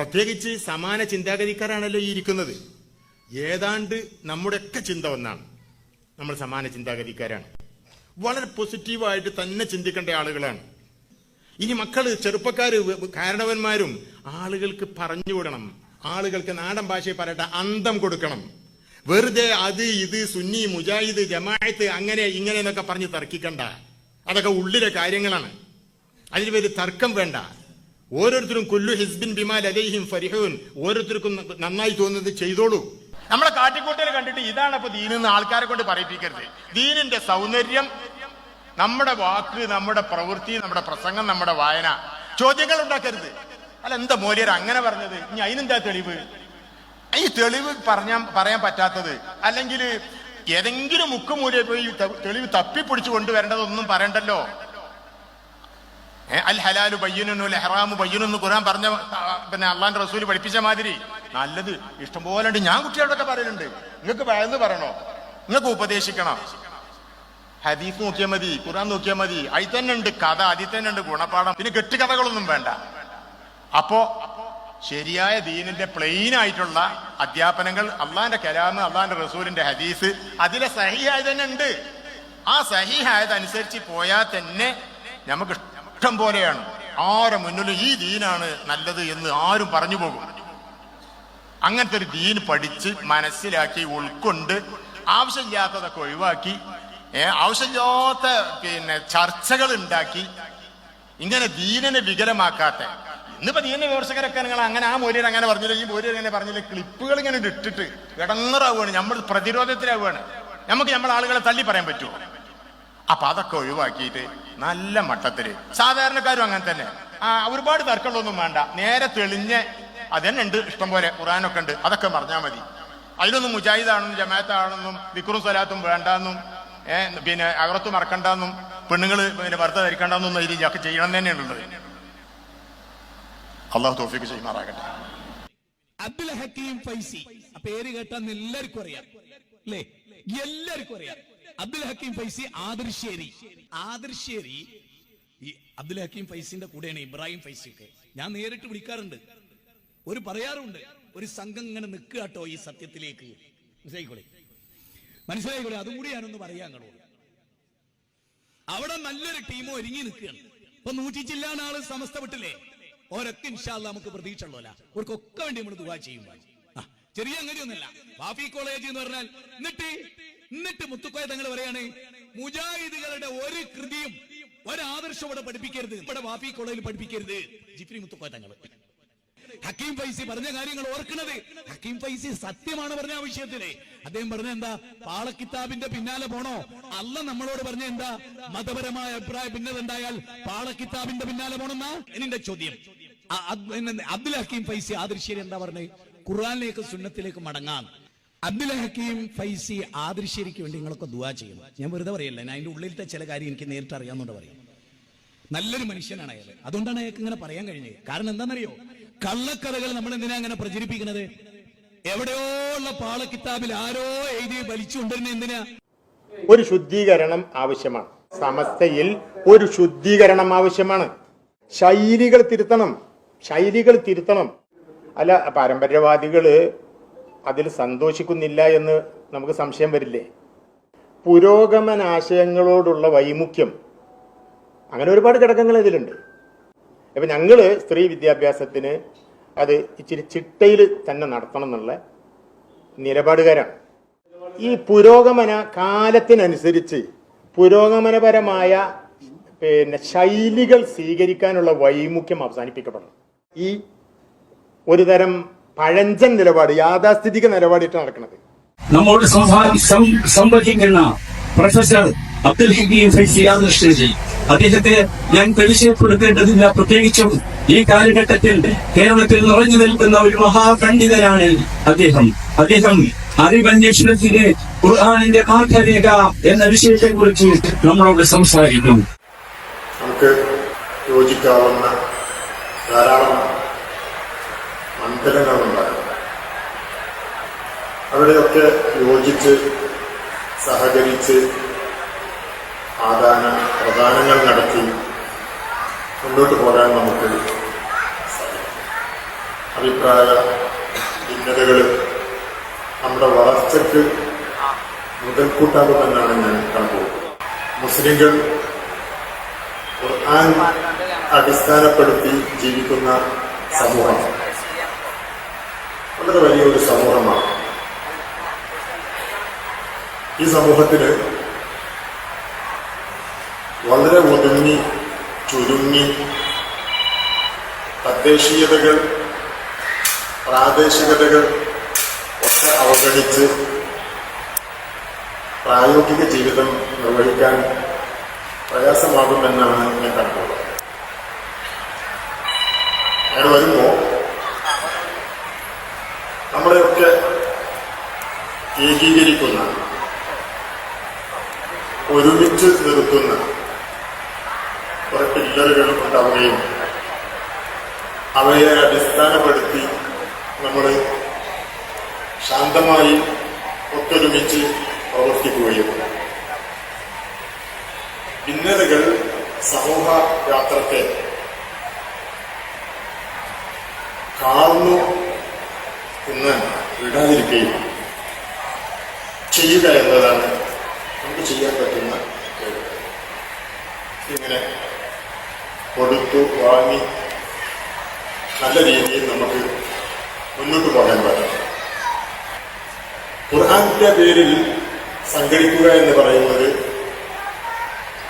പ്രത്യേകിച്ച് സമാന ചിന്താഗതിക്കാരാണല്ലോ ഈ ഇരിക്കുന്നത്. ഏതാണ്ട് നമ്മുടെയൊക്കെ ചിന്ത ഒന്നാണ് നമ്മൾ സമാന ചിന്താഗതിക്കാരാണ്. വളരെ പോസിറ്റീവായിട്ട് തന്നെ ചിന്തിക്കേണ്ട ആളുകളാണ്. ഇനി മക്കൾ ചെറുപ്പക്കാർ കാരണവന്മാരും ആളുകൾക്ക് പറഞ്ഞു വിടണം ആളുകൾക്ക് നാടൻ ഭാഷയെ പറയട്ടെ അന്തം കൊടുക്കണം. വെറുതെ അത് ഇത് സുന്നി മുജാഹിദ് ജമായത്ത് അങ്ങനെ ഇങ്ങനെ എന്നൊക്കെ പറഞ്ഞ് തർക്കിക്കണ്ട. അതൊക്കെ ഉള്ളിലെ കാര്യങ്ങളാണ്. അതിന് പേര് തർക്കം വേണ്ട. ഓരോരുത്തരും കുല്ലു ഹിസ്ബിൻ ബിമാൽ അലൈഹിം ഫരിഹൂൻ. ഓരോരുത്തർക്കും നന്നായി തോന്നുന്നത് ചെയ്തോളൂ. നമ്മളെ കാട്ടിക്കൂട്ടൽ കണ്ടിട്ട് ഇതാണ് അപ്പൊ ദീനെന്ന് ആൾക്കാരെ കൊണ്ട് പറയിപ്പിക്കരുത്. ദീനിന്റെ സൗന്ദര്യം നമ്മുടെ വാക്ക് നമ്മുടെ പ്രവൃത്തി നമ്മുടെ പ്രസംഗം നമ്മുടെ വായന. ചോദ്യങ്ങൾ ഉണ്ടാക്കരുത്. അല്ല എന്താ മോലിയർ അങ്ങനെ പറഞ്ഞത്? ഇനി അതിനെന്താ തെളിവ്? ഈ തെളിവ് പറഞ്ഞാൽ പറയാൻ പറ്റാത്തത്. അല്ലെങ്കിൽ ഏതെങ്കിലും മുക്കുമൂലയെ പോയി തെളിവ് തപ്പിപ്പിടിച്ചു കൊണ്ടുവരേണ്ടതൊന്നും പറയണ്ടല്ലോ. അൽ ഹലാലു ബയ്യനു ഹറാമു ബയ്യനു എന്ന് ഖുറാൻ പറഞ്ഞ പിന്നെ അള്ളാന്റെ റസൂൽ പഠിപ്പിച്ച മാതിരി. നല്ലത്. ഇഷ്ടംപോലെ ഉണ്ട്. ഞാൻ കുട്ടികളോടൊക്കെ പറയലുണ്ട്. നിങ്ങൾക്ക് വേണമെന്ന് പറയണോ? നിങ്ങൾക്ക് ഉപദേശിക്കണം. ഹദീഫ് നോക്കിയാൽ മതി ഖുറാൻ നോക്കിയാൽ മതി. അതിൽ തന്നെ ഉണ്ട് കഥ അതിൽ തന്നെ ഉണ്ട് ഗുണപാഠം. പിന്നെ കെട്ടുകഥകളൊന്നും വേണ്ട. അപ്പോ ശരിയായ ദീനിന്റെ പ്ലെയിൻ ആയിട്ടുള്ള അധ്യാപനങ്ങൾ അള്ളാന്റെ കലാമ് അള്ളാന്റെ റസൂലിന്റെ ഹദീസ് അതിലെ സഹിയായത് തന്നെ ഉണ്ട്. ആ സഹിഹായത് അനുസരിച്ച് പോയാൽ തന്നെ നമുക്ക് ഇഷ്ടം പോലെയാണ്. ആരെ മുന്നിലും ഈ ദീനാണ് നല്ലത് എന്ന് ആരും പറഞ്ഞു പോകും. അങ്ങനത്തെ ഒരു ദീൻ പഠിച്ച് മനസ്സിലാക്കി ഉൾക്കൊണ്ട് ആവശ്യമില്ലാത്തതൊക്കെ ഒഴിവാക്കി ആവശ്യമില്ലാത്ത പിന്നെ ചർച്ചകൾ ഉണ്ടാക്കി ഇങ്ങനെ ദീനനെ വികലമാക്കാത്ത. ഇന്നിപ്പോ ദീന വിമർശകരൊക്കെ നിങ്ങൾ അങ്ങനെ ആ മൊരിയൻ അങ്ങനെ പറഞ്ഞില്ല ഈ മൊരിയൻ അങ്ങനെ പറഞ്ഞില്ല ക്ലിപ്പുകൾ ഇങ്ങനെ ഇട്ടിട്ട് ഇടങ്ങറാവുകയാണ് നമ്മൾ പ്രതിരോധത്തിലാവുകയാണ്. നമുക്ക് നമ്മൾ ആളുകളെ തള്ളി പറയാൻ പറ്റുമോ? അപ്പൊ അതൊക്കെ ഒഴിവാക്കിയിട്ട് നല്ല മട്ടത്തിൽ. സാധാരണക്കാരും അങ്ങനെ തന്നെ. ആ ഒരുപാട് തർക്കങ്ങളൊന്നും വേണ്ട. നേരെ തെളിഞ്ഞ് അതന്നെ ഉണ്ട് ഇഷ്ടം പോലെ ഖുറാനൊക്കെ ഉണ്ട്. അതൊക്കെ പറഞ്ഞാൽ മതി. അതിലൊന്നും മുജാഹിദാണെന്നും ജമാഅത്താണെന്നും വിക്രും സ്വലാത്തും വേണ്ടെന്നും ഏഹ് പിന്നെ അകറത്ത് മറക്കണ്ടെന്നും പെണ്ണുങ്ങൾ പിന്നെ ഭർത്ത ധരിക്കണ്ടെന്നും ഇതിൽ ഒക്കെ ചെയ്യണം തന്നെയാണുള്ളത്. അള്ളാഹു തോഫിക്ക് ചെയ്യുമാറാകട്ടെ. അബ്ദുൽ ഹക്കീം ഫൈസി. പേര് കേട്ടാന്ന് എല്ലാവർക്കും അറിയാം. അല്ലേ? എല്ലാവർക്കും അറിയാം. അബ്ദുൽ ഹക്കീം ഫൈസി ആദർശേരി. ആദർശേരി ഈ അബ്ദുൽ ഹക്കീം ഫൈസിന്റെ കൂടെയാണ് ഇബ്രാഹിം ഫൈസി ഒക്കെ ഞാൻ നേരിട്ട് വിളിക്കാറുണ്ട്. ഒരു പറയാറുണ്ട്. ഒരു സംഘം ഇങ്ങനെ നിൽക്കുക ഈ സത്യത്തിലേക്ക്. മനസ്സിലായിക്കോളെ? മനസ്സിലായിക്കോളെ? അതും കൂടി ഞാനൊന്ന് പറയാൻ നിങ്ങളോട് അവിടെ നല്ലൊരു ടീം ഒരുങ്ങി നിൽക്കുകയാണ്. ഇപ്പൊ നൂറ്റി ചില്ലാൻ ആൾ സമസ്ത വിട്ടില്ലേ? ഓരൊക്കെ ഇൻഷാല്ല നമുക്ക് പ്രതീക്ഷ അവർക്കൊക്കെ വേണ്ടി നമ്മൾ ചെയ്യുമ്പോൾ ആ, ചെറിയ അങ്ങനെയൊന്നുമല്ല. വാഫി കോളേജ് എന്ന് പറഞ്ഞാൽ എന്നിട്ട് എന്നിട്ട് മുത്തുക്കോയ തങ്ങൾ പറയാണ് മുജാഹിദുകളുടെ ഒരു കൃതിയും ഒരാദർശം ഇവിടെ പഠിപ്പിക്കരുത്. ഇവിടെ വാഫി കോളേജിൽ പഠിപ്പിക്കരുത്. ജിഫ്രി മുത്തുക്കോയ തങ്ങൾ. ഹക്കീം ഫൈസി പറഞ്ഞ കാര്യങ്ങൾ ഓർക്കുന്നത് ഹക്കീം ഫൈസി സത്യമാണ് പറഞ്ഞ ആ വിഷയത്തിന് അദ്ദേഹം പറഞ്ഞ എന്താ പാളക്കിതാബിന്റെ പിന്നാലെ പോണോ? അല്ല നമ്മളോട് പറഞ്ഞ എന്താ മതപരമായ അഭിപ്രായ ഭിന്നത ഉണ്ടായാൽ പാളക്കിതാബിന്റെ പിന്നാലെ പോണെന്നാ? എന്റെ ചോദ്യം. അബ്ദുൽ ഹക്കീം ഫൈസി ആദർശ്ശേരി എന്താ പറഞ്ഞത് ഖുർആനിലേക്ക് സുന്നത്തിലേക്ക് മടങ്ങാം. അബ്ദുൽ ഹക്കീം ഫൈസി ആദർശ്ശേരിക്ക് വേണ്ടി നിങ്ങളൊക്കെ ദുവാ ചെയ്യണം. ഞാൻ വെറുതെ പറയല്ല ഞാൻ അതിന്റെ ഉള്ളിലത്തെ ചില കാര്യം എനിക്ക് നേരിട്ട് അറിയാമെന്നുണ്ട് പറയും. നല്ലൊരു മനുഷ്യനാണ് അയാൾ അതുകൊണ്ടാണ് അയാൾക്ക് ഇങ്ങനെ പറയാൻ കഴിഞ്ഞത്. കാരണം എന്താണെന്നറിയോ? കള്ളക്കഥകൾ നമ്മൾ എന്തിനാ അങ്ങനെ പ്രചരിപ്പിക്കുന്നത്? എവിടെയോ ഉള്ള പാളക്കിതാബിൽ ആരോ എഴുതി വലിച്ചു കൊണ്ടുവരുന്ന എന്തിനാ? ഒരു ശുദ്ധീകരണം ആവശ്യമാണ്. സമസ്തയിൽ ഒരു ശുദ്ധീകരണം ആവശ്യമാണ്. ശൈലികൾ തിരുത്തണം. ശൈലികൾ തിരുത്തണം. അല്ല പാരമ്പര്യവാദികൾ അതിൽ സന്തോഷിക്കുന്നില്ല എന്ന് നമുക്ക് സംശയം വരില്ലേ? പുരോഗമനാശയങ്ങളോടുള്ള വൈമുഖ്യം. അങ്ങനെ ഒരുപാട് ഘടകങ്ങൾ ഇതിലുണ്ട്. അപ്പം ഞങ്ങൾ സ്ത്രീ വിദ്യാഭ്യാസത്തിന് അത് ഇച്ചിരി ചിട്ടയിൽ തന്നെ നടത്തണം എന്നുള്ള നിലപാടുകാരാണ്. ഈ പുരോഗമന കാലത്തിനനുസരിച്ച് പുരോഗമനപരമായ പിന്നെ ശൈലികൾ സ്വീകരിക്കാനുള്ള വൈമുഖ്യം അവസാനിപ്പിക്കപ്പെടണം ഈ ഒരു തരം പഴഞ്ചൻ നിലപാട് യാഥാസ്ഥിതിക നിലപാടിട്ട് നടക്കുന്നത് നമ്മോട് സംവദിക്കുന്ന പ്രൊഫസർ അബ്ദുൽ ഫൈസി ആദർശി അദ്ദേഹത്തെ ഞാൻ പരിചയപ്പെടുത്തേണ്ടതില്ല. പ്രത്യേകിച്ചും ഈ കാലഘട്ടത്തിൽ കേരളത്തിൽ നിറഞ്ഞു നിൽക്കുന്ന ഒരു മഹാപണ്ഡിതനാണ് അദ്ദേഹം. അദ്ദേഹം അറിവന്വേഷണത്തിലെ ഖുർആാനിന്റെ മാർഗരേഖ എന്ന വിഷയത്തെ കുറിച്ച് നമ്മളോട് സംസാരിക്കും നമുക്ക് യോജിക്കാവുന്ന ധാരാളം മണ്ഡലങ്ങളുണ്ടാകും അവിടെയൊക്കെ യോജിച്ച് സഹകരിച്ച് ആദാന പ്രദാനങ്ങൾ നടത്തി മുന്നോട്ട് പോകാൻ നമുക്ക് അഭിപ്രായ ഭിന്നതകൾ നമ്മുടെ വളർച്ചയ്ക്ക് മുതൽക്കൂട്ടാകുമെന്നാണ് ഞാൻ കണക്കുകൂട്ടുന്നത്. മുസ്ലിങ്ങൾ ഖുർആൻ അടിസ്ഥാനപ്പെടുത്തി ജീവിക്കുന്ന സമൂഹം വളരെ വലിയൊരു സമൂഹമാണ്. ഈ സമൂഹത്തിൽ വളരെ ഒതുങ്ങി ചുരുങ്ങി തദ്ദേശീയതകൾ പ്രാദേശികതകൾ ഒക്കെ അവഗണിച്ച് പ്രായോഗിക ജീവിതം നിർവഹിക്കാൻ പ്രയാസമാകുമെന്നാണ് ഞാൻ കണ്ടത് അങ്ങനെ വരുമ്പോൾ നമ്മളെയൊക്കെ ഏകീകരിക്കുന്ന ഒരുമിച്ച് നിർത്തുന്ന കുറെ പില്ലറുകൾ ഉണ്ടാവുകയും അവയെ അടിസ്ഥാനപ്പെടുത്തി നമ്മൾ ശാന്തമായി ഒത്തൊരുമിച്ച് പ്രവർത്തിക്കുകയും ഭിന്നതകൾ സമൂഹ യാത്രത്തെ കാർന്നു എന്ന് വിടാതിരിക്കുകയും ചെയ്യുക എന്നതാണ് നമുക്ക് ചെയ്യാൻ പറ്റുന്ന ഇങ്ങനെ കൊടുത്തു വാങ്ങി നല്ല രീതിയിൽ നമുക്ക് മുന്നോട്ട് പോകാൻ പറ്റും. ഖുർആാനിന്റെ പേരിൽ സംഘടിക്കുക എന്ന് പറയുന്നത്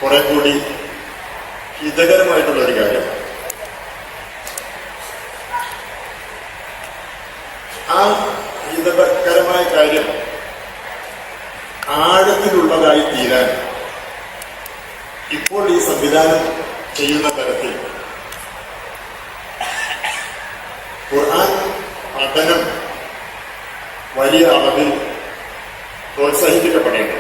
കുറെ കൂടി ഹിതകരമായിട്ടുള്ള ഒരു കാര്യമാണ് ആ ഹിതകരമായ കാര്യം ആഴത്തിലുള്ളതായി തീരാൻ ഇപ്പോൾ ഈ സംവിധാനം ചെയ്യുന്ന തരത്തിൽ ഖുർആൻ പഠനം വലിയ അളവിൽ പ്രോത്സാഹിപ്പിക്കപ്പെടേണ്ടത്